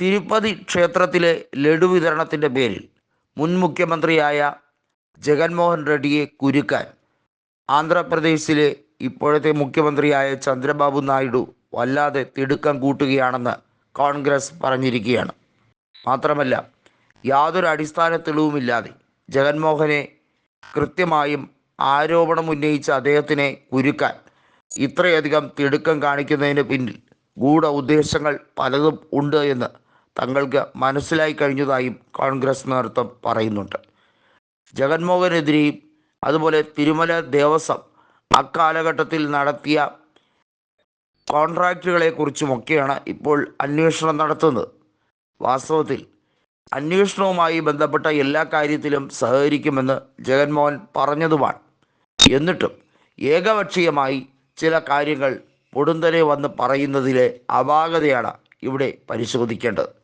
തിരുപ്പതി ക്ഷേത്രത്തിലെ ലഡു വിതരണത്തിന്റെ പേരിൽ മുൻ മുഖ്യമന്ത്രിയായ ജഗൻമോഹൻ റെഡ്ഡിയെ കുരുക്കാൻ ആന്ധ്രാപ്രദേശിലെ ഇപ്പോഴത്തെ മുഖ്യമന്ത്രിയായ ചന്ദ്രബാബു നായിഡു വല്ലാതെ തിടുക്കം കൂട്ടുകയാണെന്ന് കോൺഗ്രസ് പറഞ്ഞിരിക്കുകയാണ്. മാത്രമല്ല യാതൊരു അടിസ്ഥാന തെളിവുമില്ലാതെ ജഗൻമോഹനെ കൃത്യമായും ആരോപണം ഉന്നയിച്ച അദ്ദേഹത്തിനെ കുരുക്കാൻ ഇത്രയധികം തിടുക്കം കാണിക്കുന്നതിന് പിന്നിൽ ഗൂഢ ഉദ്ദേശങ്ങൾ പലതും ഉണ്ട് എന്ന് തങ്ങൾക്ക് മനസ്സിലായി കഴിഞ്ഞതായും കോൺഗ്രസ് നേതൃത്വം പറയുന്നുണ്ട്. ജഗൻമോഹനെതിരെയും അതുപോലെ തിരുമല ദേവസ്വം അക്കാലഘട്ടത്തിൽ നടത്തിയ കോൺട്രാക്റ്റുകളെക്കുറിച്ചുമൊക്കെയാണ് ഇപ്പോൾ അന്വേഷണം നടത്തുന്നത്. വാസ്തവത്തിൽ അന്വേഷണവുമായി ബന്ധപ്പെട്ട എല്ലാ കാര്യത്തിലും സഹകരിക്കുമെന്ന് ജഗൻമോഹൻ പറഞ്ഞതുമാണ്. എന്നിട്ടും ഏകപക്ഷീയമായി ചില കാര്യങ്ങൾ പൊടുന്തനെ വന്ന് പറയുന്നതിലെ അപാകതയാണ് ഇവിടെ പരിശോധിക്കേണ്ടത്.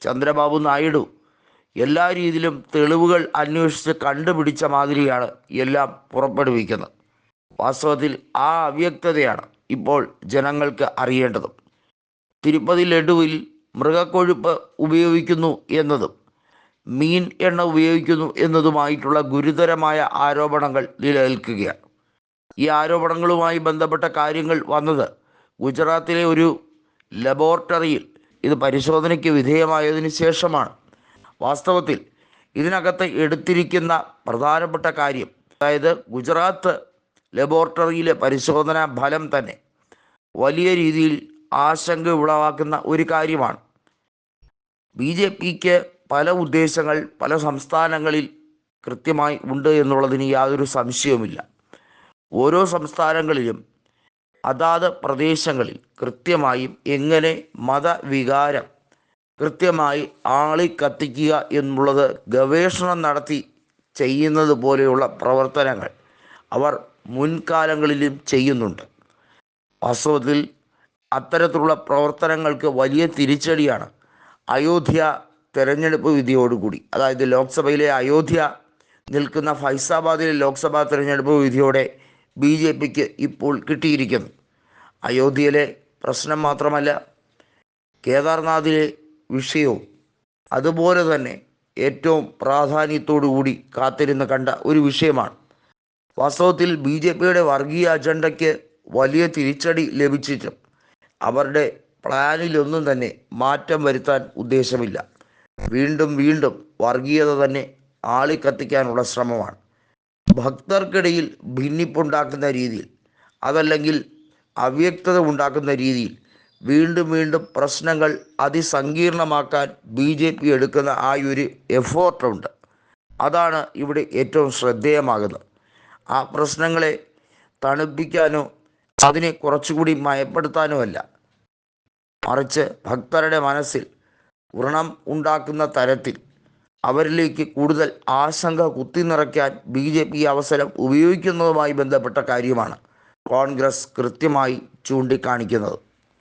ചന്ദ്രബാബു നായിഡു. എല്ലാ രീതിയിലും തെളിവുകൾ അന്വേഷിച്ച് കണ്ടുപിടിച്ച മാതിരിയാണ് എല്ലാം പുറപ്പെടുവിക്കുന്നത്. വാസ്തവത്തിൽ ആ അവ്യക്തതയാണ് ഇപ്പോൾ ജനങ്ങൾക്ക് അറിയേണ്ടതും. തിരുപ്പതി ലഡുവിൽ മൃഗക്കൊഴുപ്പ് ഉപയോഗിക്കുന്നു എന്നതും മീൻ എണ്ണ ഉപയോഗിക്കുന്നു എന്നതുമായിട്ടുള്ള ഗുരുതരമായ ആരോപണങ്ങൾ നിലനിൽക്കുകയാണ്. ഈ ആരോപണങ്ങളുമായി ബന്ധപ്പെട്ട കാര്യങ്ങൾ വന്നത് ഗുജറാത്തിലെ ഒരു ലബോറട്ടറിയിൽ ഇത് പരിശോധനയ്ക്ക് വിധേയമായതിനു ശേഷമാണ്. വാസ്തവത്തിൽ ഇതിനകത്ത് എടുത്തിരിക്കുന്ന പ്രധാനപ്പെട്ട കാര്യം അതായത് ഗുജറാത്ത് ലബോറട്ടറിയിലെ പരിശോധനാ ഫലം തന്നെ വലിയ രീതിയിൽ ആശങ്ക ഉളവാക്കുന്ന ഒരു കാര്യമാണ്. ബി ജെ പിക്ക് പല ഉദ്ദേശങ്ങൾ പല സംസ്ഥാനങ്ങളിൽ കൃത്യമായി ഉണ്ട് എന്നുള്ളതിന് യാതൊരു സംശയവുമില്ല. ഓരോ സംസ്ഥാനങ്ങളിലും അതാത് പ്രദേശങ്ങളിൽ കൃത്യമായും എങ്ങനെ മതവികാരം കൃത്യമായി ആളി കത്തിക്കുക എന്നുള്ളത് ഗവേഷണം നടത്തി ചെയ്യുന്നത് പോലെയുള്ള പ്രവർത്തനങ്ങൾ അവർ മുൻകാലങ്ങളിലും ചെയ്യുന്നുണ്ട്. വാസ്തവത്തിൽ അത്തരത്തിലുള്ള പ്രവർത്തനങ്ങൾക്ക് വലിയ തിരിച്ചടിയാണ് അയോധ്യ തെരഞ്ഞെടുപ്പ് വിധിയോടുകൂടി. അതായത് ലോക്സഭയിലെ അയോധ്യ നിൽക്കുന്ന ഫൈസാബാദിലെ ലോക്സഭാ തിരഞ്ഞെടുപ്പ് വിധിയോടെ ബി ജെ പിക്ക് ഇപ്പോൾ കിട്ടിയിരിക്കുന്നു. അയോധ്യയിലെ പ്രശ്നം മാത്രമല്ല കേദാർനാഥിലെ വിഷയവും അതുപോലെ തന്നെ ഏറ്റവും പ്രാധാന്യത്തോടു കൂടി കാത്തിരുന്ന് കണ്ട ഒരു വിഷയമാണ്. വാസ്തവത്തിൽ ബി ജെ പിയുടെ വർഗീയ അജണ്ടയ്ക്ക് വലിയ തിരിച്ചടി ലഭിച്ചിട്ടും അവരുടെ പ്ലാനിലൊന്നും തന്നെ മാറ്റം വരുത്താൻ ഉദ്ദേശമില്ല. വീണ്ടും വീണ്ടും വർഗീയത തന്നെ ആളിക്കത്തിക്കാനുള്ള ശ്രമമാണ്. ഭക്തർക്കിടയിൽ ഭിന്നിപ്പുണ്ടാക്കുന്ന രീതിയിൽ അതല്ലെങ്കിൽ അവ്യക്തത ഉണ്ടാക്കുന്ന രീതിയിൽ വീണ്ടും വീണ്ടും പ്രശ്നങ്ങൾ അതിസങ്കീർണമാക്കാൻ ബി ജെ പി എടുക്കുന്ന ആ ഒരു എഫോർട്ടുണ്ട്. അതാണ് ഇവിടെ ഏറ്റവും ശ്രദ്ധേയമാകുന്നത്. ആ പ്രശ്നങ്ങളെ തണുപ്പിക്കാനോ അതിനെ കുറച്ചുകൂടി മയപ്പെടുത്താനോ അല്ല. മറിച്ച് ഭക്തരുടെ മനസ്സിൽ വ്രണം ഉണ്ടാക്കുന്ന തരത്തിൽ അവരിലേക്ക് കൂടുതൽ ആശങ്ക കുത്തി നിറയ്ക്കാൻ ബി ജെ പി അവസരം ഉപയോഗിക്കുന്നതുമായി ബന്ധപ്പെട്ട കാര്യമാണ്. കോൺഗ്രസ് കൃത്യമായി ചൂണ്ടിക്കാണിക്കുന്നത്.